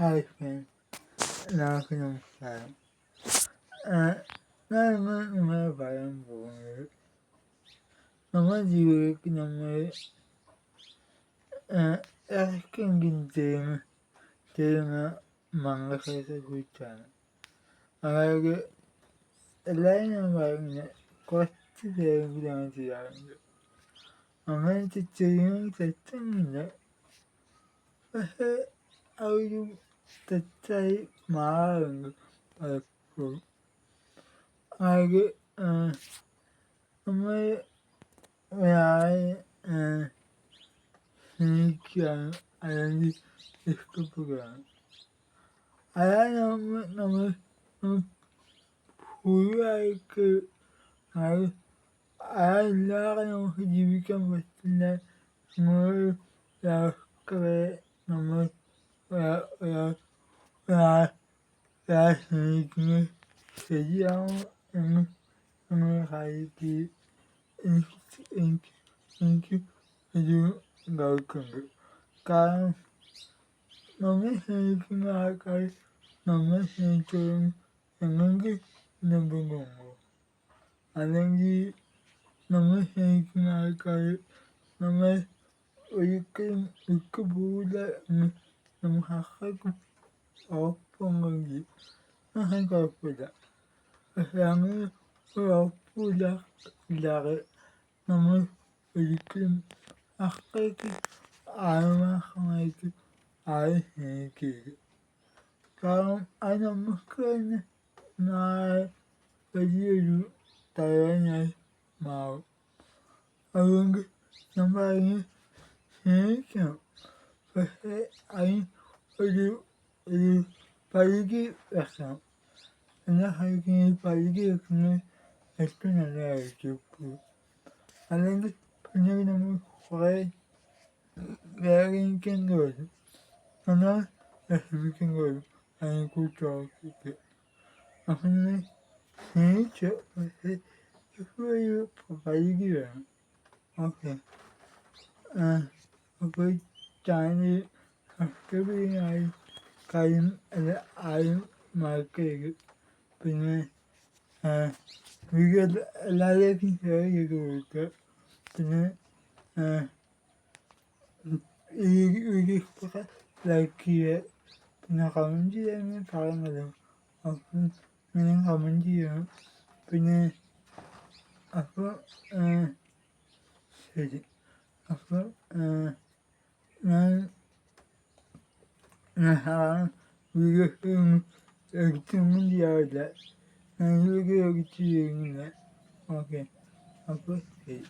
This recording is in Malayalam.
ഹായ് എല്ലാവർക്കും നമസ്കാരം ഞാൻ ഇന്ന് നിങ്ങളെ പറയാൻ പോകുന്നത് നമ്മുടെ ജീവിതത്തിൽ നമ്മൾ ഇറക്കെങ്കിലും ചെയ്യുന്ന ചെയ്യുന്ന മംഗളത്തെ കുറിച്ചാണ് അതായത് എല്ലാവരും ഞാൻ പറയുന്നത് കുറച്ച് പേരെങ്കിലും ചെയ്യാറുണ്ട് അങ്ങനെ ചെയ്യുന്നത് തെറ്റൊന്നുമില്ല പക്ഷേ ആ ഒരു തെറ്റായി മാറുന്നുണ്ട് പലപ്പോഴും. ആകെ നമ്മൾ സ്നേഹിക്കുകയാണ്. അല്ലെങ്കിൽ ഇഷ്ടപ്പെടുകയാണ്. അയാൾ നമ്മൾ നമ്മൾ ഫുള്ളായിട്ട് അയാൾ അയാളില്ലാതെ നമുക്ക് ജീവിക്കാൻ പറ്റില്ല. നമ്മൾ രാഷ്ട്രീയ നമ്മൾ സ്നേഹിക്കുന്നത് ശരിയാണോ എന്ന് എന്നുള്ള കാര്യത്തിൽ എനിക്ക് എനിക്ക് എനിക്ക് ഒരു ഡൗട്ടുണ്ട് കാരണം നമ്മെ സ്നേഹിക്കുന്ന ആൾക്കാർ നമ്മെ സ്നേഹിച്ചോളും എന്നെങ്കിൽ നിർബന്ധമുണ്ടോ അല്ലെങ്കിൽ നമ്മെ സ്നേഹിക്കുന്ന ആൾക്കാർ നമ്മൾ ഒരിക്കലും വിട്ടുപോകില്ല എന്ന് നമുക്ക് അത്രയ്ക്കും ഉറപ്പുണ്ടെങ്കിൽ അങ്ങനെ കുഴപ്പമില്ല പക്ഷെ അങ്ങനെ ഉറപ്പില്ല ഇല്ലാതെ നമ്മൾ ഒരിക്കലും അത്രയ്ക്ക് ആത്മാർത്ഥമായിട്ട് ആരെ സ്നേഹിക്കരുത് കാരണം അത് നമുക്ക് തന്നെ നാളെ വലിയൊരു തലവനായി മാറും അതുകൊണ്ട് നമ്മൾ അതിനെ സ്നേഹിക്കണം പക്ഷേ അതിന് ഒരു ഒരു പരിധി വെക്കണം. എല്ലാ ഹൈക്കിങ്ങിൽ പരിധി വെക്കുന്നത് ഏറ്റവും നല്ലതായിരിക്കും എപ്പോഴും അല്ലെങ്കിൽ പിന്നെ നമ്മൾ കുറേ വേദനിക്കേണ്ടി വരും. എന്നാൽ വിഷമിക്കേണ്ടി വരും. അതിനെക്കുറിച്ച് ഓർത്തിട്ട് അപ്പം നമ്മൾ സ്നേഹിച്ച് പക്ഷേ ഒരു പരിധി വേണം. ഓക്കെ. അപ്പോൾ ചാനൽ സബ്സ്ക്രൈബ് ചെയ്യാനായി കാര്യം അത് ആരും മറക്കരുത്. പിന്നെ വീഡിയോ എല്ലാവരേക്കും ഷെയർ ചെയ്ത് കൊടുക്കുക. പിന്നെ ഈ വീഡിയോ ലൈക്ക് ചെയ്യുക. പിന്നെ കമന്റ് ചെയ്യാൻ പറയുന്നത് അപ്പം നിങ്ങൾ കമന്റ് ചെയ്യണം. പിന്നെ അപ്പോൾ ശരി. അപ്പോൾ ഞാൻ വീഡിയോസൊന്നും എഡിറ്റൊന്നും ചെയ്യാറില്ല. ഞാൻ വീഡിയോ എഡിറ്റ് ചെയ്യുന്നില്ല ഓക്കെ. അപ്പോൾ ശരി.